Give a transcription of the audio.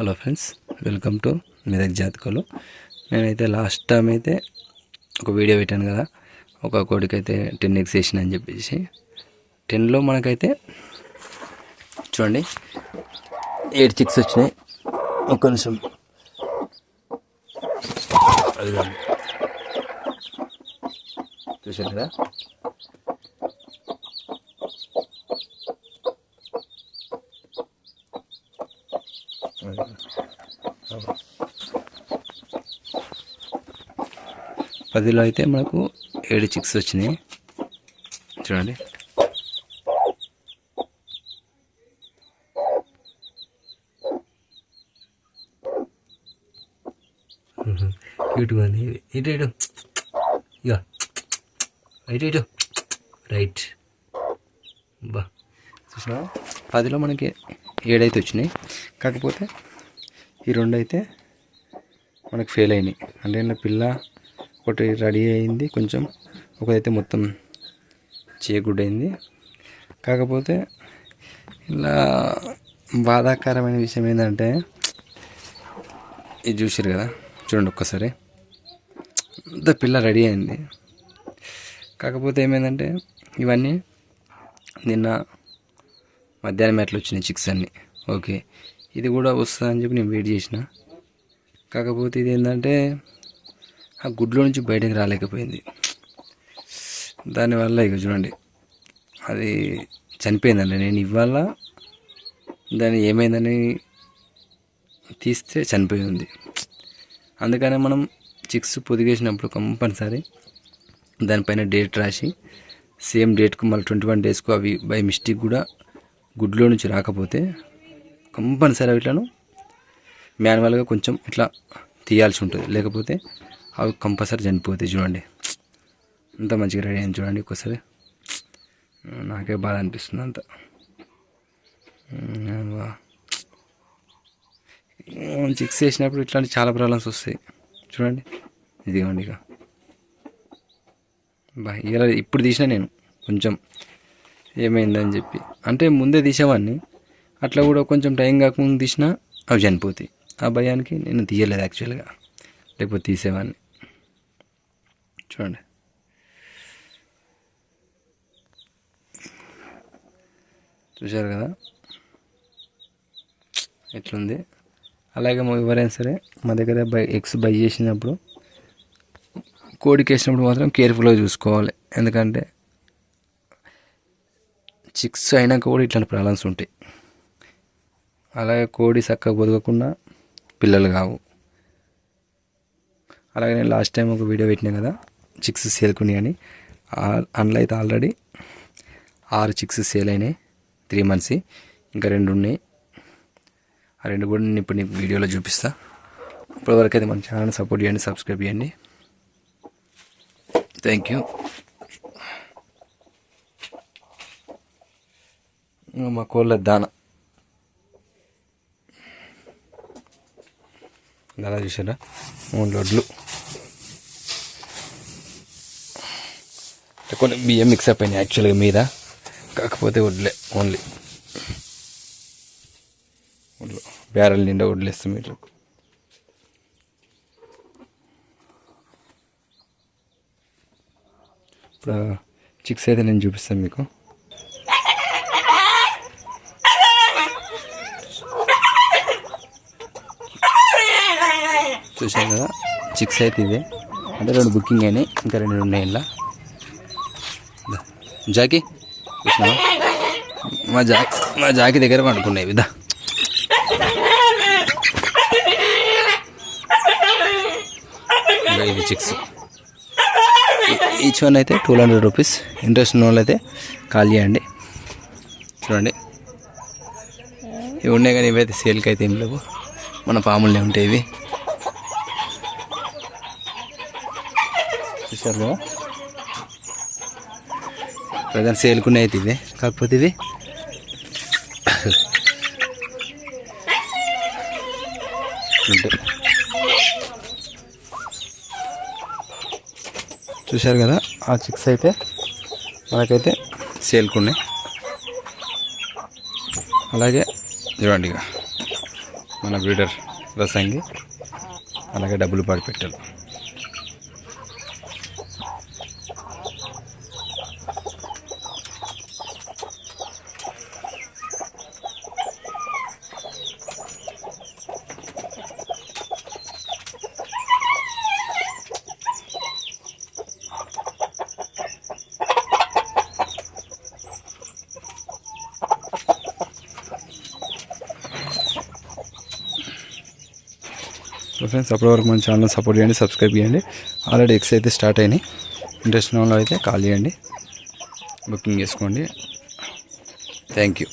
Hello friends welcome to Medak జాతకలు. నేనైతే last time అయితే ఒక వీడియో పెట్టాను కదా ఒక కోడికి అయితే టెన్ ఎక్స్ వేసిన అని చెప్పేసి. టెన్లో మనకైతే చూడండి ఎయిట్ చిక్స్ వచ్చినాయి. ఒక నిమిషం. అదిగోండి. చూశారు కదా? పదిలో అయితే మనకు ఏడు చిక్స్ వచ్చినాయి. చూడండి. క్యూట్గా ఉంది ఇటు ఇటు. ఇక రైట్ ఇటు. రైట్. బా. చూసినా పదిలో మనకి ఏడైతే వచ్చినాయి. కాకపోతే ఈ రెండు అయితే మనకు ఫెయిల్ అయినాయి. అంటే నా పిల్ల ఒకటి రెడీ అయింది కొంచెం ఒకటైతే మొత్తం చేయగుడ్డైంది కాకపోతే ఇలా బాధాకరమైన విషయం ఏంటంటే ఇది చూసారు కదా చూడండి ఒక్కసారి. అంత పిల్ల రెడీ అయింది. కాకపోతే ఏమైందంటే ఇవన్నీ నిన్న మధ్యాహ్నం ఎట్లా వచ్చినాయి చిక్స్ అన్నీ. ఓకే. ఇది కూడా వస్తుందని చెప్పి నేను వెయిట్ చేసిన. కాకపోతే ఇది ఏంటంటే ఆ గుడ్లో నుంచి బయటకు రాలేకపోయింది. దానివల్ల ఇక చూడండి అది చనిపోయిందండి. నేను ఇవాళ దాన్ని ఏమైందని తీస్తే చనిపోయి ఉంది అందుకనే మనం చిక్స్ పొదిగేసినప్పుడు కంపల్సరీ దానిపైన డేట్ రాసి సేమ్ డేట్కు మళ్ళీ ట్వంటీ వన్ డేస్కు అవి బై మిస్టేక్ కూడా గుడ్లో నుంచి రాకపోతే కంపల్సరీ ఇట్లను మాన్యువల్గా కొంచెం ఇట్లా తీయాల్సి ఉంటుంది. లేకపోతే అవి కంపల్సరీ చనిపోతాయి చూడండి. అంత మంచిగా రెడీ అయింది చూడండి ఒకసారి నాకే బాధ అనిపిస్తుంది అంత. చిక్స్ వేసినప్పుడు ఇట్లాంటి చాలా ప్రాబ్లమ్స్ వస్తాయి. చూడండి. ఇదిగోండి ఇక. బా ఇలా ఇప్పుడు తీసిన నేను. కొంచెం ఏమైందని చెప్పి. అంటే ముందే తీసేవాడిని. అట్లా కూడా కొంచెం టైం కాకముందు తీసిన అవి చనిపోతాయి. ఆ భయానికి నేను తీయలేదు యాక్చువల్గా లేకపోతే తీసేవాడిని చూడండి. చూశారు కదా? ఎట్లుంది? అలాగే మా ఎవరైనా సరే మా దగ్గర బై ఎగ్స్ బై చేసినప్పుడు కోడికి వేసినప్పుడు మాత్రం కేర్ఫుల్గా చూసుకోవాలి. ఎందుకంటే చిక్స్ అయినాక కూడా ఇట్లాంటి ప్రాబ్లమ్స్ ఉంటాయి. అలాగే కోడి చక్కగా బతకకుండా పిల్లలు కావు. అలాగే నేను లాస్ట్ టైం ఒక వీడియో పెట్టినా కదా చిక్స్ సేల్కుని అని. అందులో అయితే ఆల్రెడీ ఆరు చిక్స్ సేల్ అయినాయి త్రీ మంత్స్ ఇంకా రెండు ఉన్నాయి. ఆ రెండు కూడా నేను ఇప్పుడు నీకు వీడియోలో చూపిస్తా. ఇప్పటివరకు అయితే మన ఛానల్ సపోర్ట్ చేయండి సబ్స్క్రైబ్ చేయండి. థ్యాంక్ యూ మా కోళ్ళ దాన. దానా చూసారా మూడు లొడ్లు. కొన్ని బియ్యం మిక్స్ అయిపోయినాయి యాక్చువల్గా మీద. కాకపోతే వడ్లే ఓన్లీ వడ్లు. బ్యారెల్ నిండా వడ్లేస్తాం మీరు ఇప్పుడు చిక్స్ అయితే నేను చూపిస్తాను మీకు. చూసాం కదా. చిక్స్ అయితే ఇదే అంటే రెండు బుకింగ్ అయినాయి. ఇంకా రెండు ఉన్నాయి ఇలా జాకీ చూసినావా మా జాకి మా జాకి దగ్గర పండుకున్నాయి. విదా ఇవి చిక్స్ ఈచ్ వన్ అయితే టూ హండ్రెడ్ రూపీస్ ఇంట్రెస్ట్ ఉన్న వాళ్ళు అయితే కాల్ చేయండి. చూడండి. ఇవి ఉన్నాయి కానీ ఇవైతే సేల్కి అయితే ఏం లేవు. మన పాములే ఉంటాయి ఇవి. చూసారు కదా ప్రజెంట్ సేల్కునే అయితే ఇది కాకపోతే ఇది చూశారు కదా ఆ చిక్స్ అయితే మనకైతే సేల్కున్నాయి. అలాగే చూడండి ఇక మన బ్రీడర్ రసంగి అలాగే డబ్బులు పాడి పెట్టాలి సో ఫ్రెండ్స్ అప్పటివరకు మన ఛానల్ సపోర్ట్ చేయండి సబ్స్క్రైబ్ చేయండి. ఆల్రెడీ ఎక్స్ అయితే స్టార్ట్ అయినాయి. ఇంట్రెస్ట్ ఉన్న వాళ్ళు అయితే కాల్ చేయండి. బుకింగ్ చేసుకోండి. Thank you